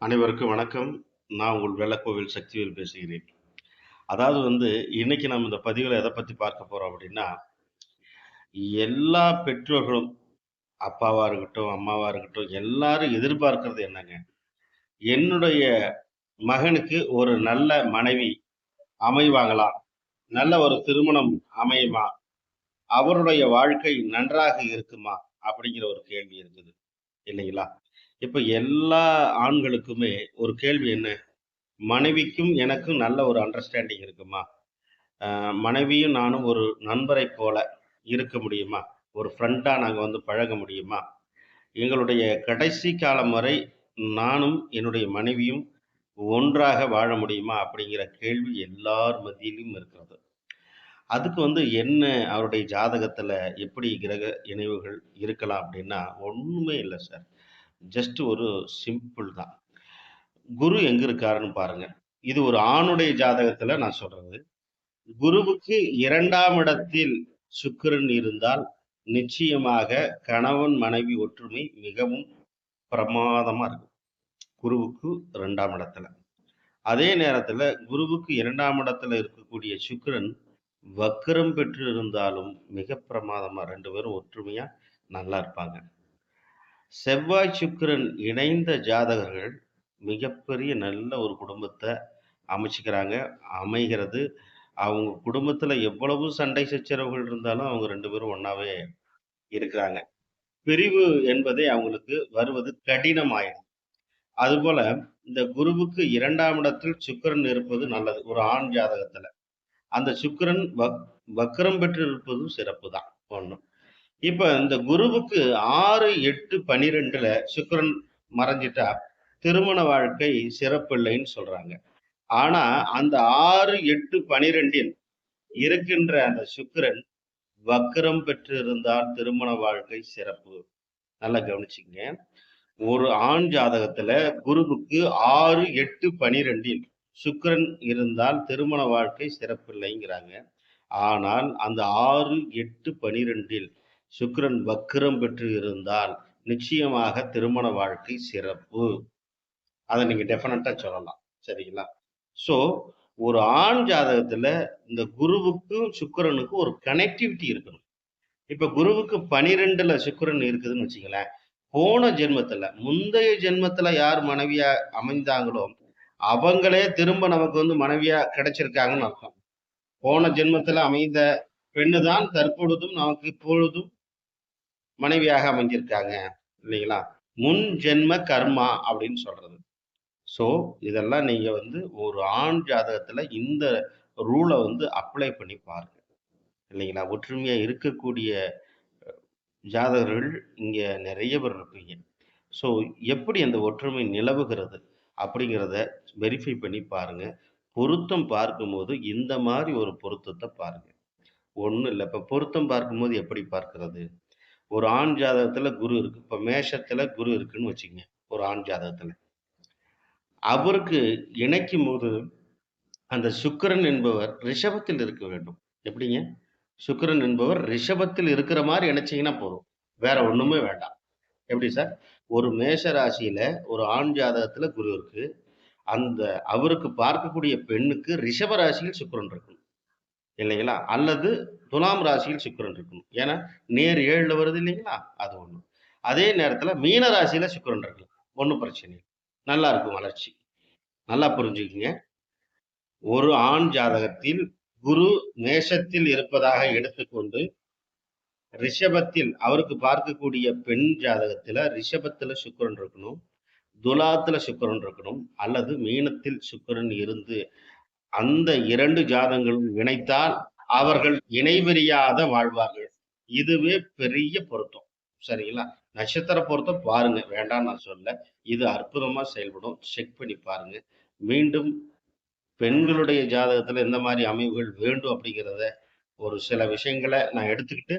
அனைவருக்கும் வணக்கம். நான் உங்கள் வெள்ளக்கோவில் சக்திவேல் பேசுகிறேன். அதாவது வந்து, இன்னைக்கு நம்ம இந்த பதிவில் எதை பற்றி பார்க்க போறோம் அப்படின்னா, எல்லா பெற்றோர்களும், அப்பாவாக இருக்கட்டும், அம்மாவாக இருக்கட்டும், எல்லாரும் எதிர்பார்க்கறது என்னங்க? என்னுடைய மகனுக்கு ஒரு நல்ல மனைவி அமைவாங்களா? நல்ல ஒரு திருமணம் அமையுமா? அவருடைய வாழ்க்கை நன்றாக இருக்குமா? அப்படிங்கிற ஒரு கேள்வி இருக்குது. இல்லைங்களா? இப்போ எல்லா ஆண்களுக்குமே ஒரு கேள்வி என்ன? மனைவிக்கும் எனக்கும் நல்ல ஒரு அண்டர்ஸ்டாண்டிங் இருக்குமா? மனைவியும் நானும் ஒரு நண்பரைப் போல இருக்க முடியுமா? ஒரு ஃப்ரெண்டாக நாங்கள் வந்து பழக முடியுமா? எங்களுடைய கடைசி காலம் வரை நானும், என்னுடைய மனைவியும் ஒன்றாக வாழ முடியுமா? அப்படிங்கிற கேள்வி எல்லார் மத்தியிலும் இருக்கிறது. அதுக்கு வந்து என்ன அவருடைய ஜாதகத்தில் எப்படி கிரக இணைவுகள் இருக்கலாம் அப்படின்னா, ஒன்றுமே இல்லை சார். ஜஸ்ட் ஒரு சிம்பிள் தான். குரு எங்கே இருக்காருன்னு பாருங்க. இது ஒரு ஆணுடைய ஜாதகத்தில் நான் சொல்கிறது குருவுக்கு இரண்டாம் இடத்தில் சுக்கிரன் இருந்தால், நிச்சயமாக கணவன், மனைவி ஒற்றுமை மிகவும் பிரமாதமாக இருக்கும். குருவுக்கு ரெண்டாம் இடத்துல. அதே நேரத்தில் குருவுக்கு இரண்டாம் இடத்துல இருக்கக்கூடிய சுக்கிரன் வக்கரம் பெற்று இருந்தாலும் மிக பிரமாதமாக ரெண்டு பேரும் ஒற்றுமையாக நல்லா இருப்பாங்க. செவ்வாய், சுக்கிரன் இணைந்த ஜாதகர்கள் மிகப்பெரிய நல்ல ஒரு குடும்பத்தை அமைச்சுக்கிறாங்க. அமைகிறது. அவங்க குடும்பத்தில் எவ்வளவு சண்டை சச்சரவுகள் இருந்தாலும் அவங்க ரெண்டு பேரும் ஒன்றாவே இருக்கிறாங்க. பிரிவு என்பதே அவங்களுக்கு வருவது கடினமாயிடும். அதுபோல இந்த குருவுக்கு இரண்டாம் இடத்தில் சுக்கிரன் இருப்பது நல்லது. ஒரு ஆண் ஜாதகத்துல. அந்த சுக்கிரன் வக் வக்ரம் பெற்று இருப்பதும் சிறப்பு தான். 1. இப்போ இந்த குருவுக்கு 6, 8, 12ல சுக்கிரன் மறைஞ்சிட்டா, திருமண வாழ்க்கை சிறப்பில்லைன்னு சொல்றாங்க. ஆனா, அந்த 6, 8, 12ல் இருக்கின்ற அந்த சுக்கிரன் வக்ரம் பெற்று இருந்தால் திருமண வாழ்க்கை சிறப்பு. நல்லா கவனிச்சிங்க ஒரு ஆண் ஜாதகத்துல குருவுக்கு 6, 8, 12ல் சுக்கிரன் இருந்தால் திருமண வாழ்க்கை சிறப்பில்லைங்கிறாங்க. ஆனால், அந்த 6, 8, 12ல் சுக்கிரன் வக்கிரம் பெற்று இருந்தால், நிச்சயமாக திருமண வாழ்க்கை சிறப்பு. அதை நீங்க டெஃபினட்டா சொல்லலாம். சரிங்களா? ஸோ, ஒரு ஆண் ஜாதகத்துல இந்த குருவுக்கும், சுக்கரனுக்கும் ஒரு கனெக்டிவிட்டி இருக்கணும். இப்ப குருவுக்கு 12ல சுக்கிரன் இருக்குதுன்னு வச்சுக்கங்களேன். போன ஜென்மத்துல, முந்தைய ஜென்மத்துல யார் மனைவியா அமைந்தாங்களோ, அவங்களே திரும்ப நமக்கு வந்து மனைவியா கிடைச்சிருக்காங்கன்னு அர்த்தம். போன ஜென்மத்துல அமைந்த பெண்ணு தான் தற்பொழுதும் நமக்கு இப்பொழுதும் மனைவியாக அமைஞ்சிருக்காங்க. இல்லைங்களா? முன் ஜென்ம கர்மா அப்படின்னு சொல்றது. ஸோ, இதெல்லாம் நீங்க வந்து ஒரு ஆண் ஜாதகத்துல இந்த ரூலை வந்து அப்ளை பண்ணி பாருங்க. இல்லைங்களா? ஒற்றுமையா இருக்கக்கூடிய ஜாதகர்கள் இங்க நிறைய பேர் இருப்பீங்க. ஸோ, எப்படி அந்த ஒற்றுமை நிலவுகிறது அப்படிங்கிறத வெரிஃபை பண்ணி பாருங்க. பொருத்தம் பார்க்கும்போது இந்த மாதிரி ஒரு பொருத்தத்தை பாருங்க. ஒண்ணும் இல்ல. இப்ப பொருத்தம் பார்க்கும்போது எப்படி பார்க்கறது ஒரு ஆண் ஜாதகத்துல குரு இருக்கு. இப்ப மேஷத்துல குரு இருக்குன்னு வச்சுக்கங்க. ஒரு ஆண் ஜாதகத்துல. அவருக்கு இணைக்கும் போது அந்த சுக்கரன் என்பவர் ரிஷபத்தில் இருக்க வேண்டும். எப்படிங்க? சுக்கரன் என்பவர் ரிஷபத்தில் இருக்கிற மாதிரி இணைச்சீங்கன்னா போதும். வேற ஒண்ணுமே வேண்டாம். எப்படி சார்? ஒரு மேஷ ராசியில ஒரு ஆண் ஜாதகத்துல குரு இருக்கு. அந்த அவருக்கு பார்க்கக்கூடிய பெண்ணுக்கு ரிஷப ராசியில் சுக்கிரன் இருக்கணும். இல்லைங்களா? அல்லது துலாம் ராசியில் சுக்கிரன் இருக்கணும். ஏன்னா, நேர் ஏழில் வருது இல்லைங்களா? அது ஒண்ணு. அதே நேரத்துல மீன ராசியில சுக்கிரன் இருக்கலாம். ஒன்றும் பிரச்சனை இல்லை நல்லா இருக்கும் வளர்ச்சி. நல்லா புரிஞ்சுக்கங்க. ஒரு ஆண் ஜாதகத்தில் குரு மேஷத்தில் இருப்பதாக எடுத்துக்கொண்டு, ரிஷபத்தில் அவருக்கு பார்க்கக்கூடிய பெண் ஜாதகத்துல ரிஷபத்துல சுக்கரன் இருக்கணும். துலாத்துல சுக்கரன் இருக்கணும். அல்லது மீனத்தில் சுக்கரன் இருந்து, அந்த இரண்டு ஜாதகங்களும் இணைத்தால், அவர்கள் இணைவறியாத வாழ்வார்கள். இதுவே பெரிய பொருத்தம். சரிங்களா? நட்சத்திர பொருத்தம் பாருங்க. வேண்டாம் நான் சொல்ல இது அற்புதமா செயல்படும். செக் பண்ணி பாருங்க. மீண்டும் பெண்களுடைய ஜாதகத்துல எந்த மாதிரி அமைவுகள் வேண்டும் அப்படிங்கிறத, ஒரு சில விஷயங்களை நான் எடுத்துக்கிட்டு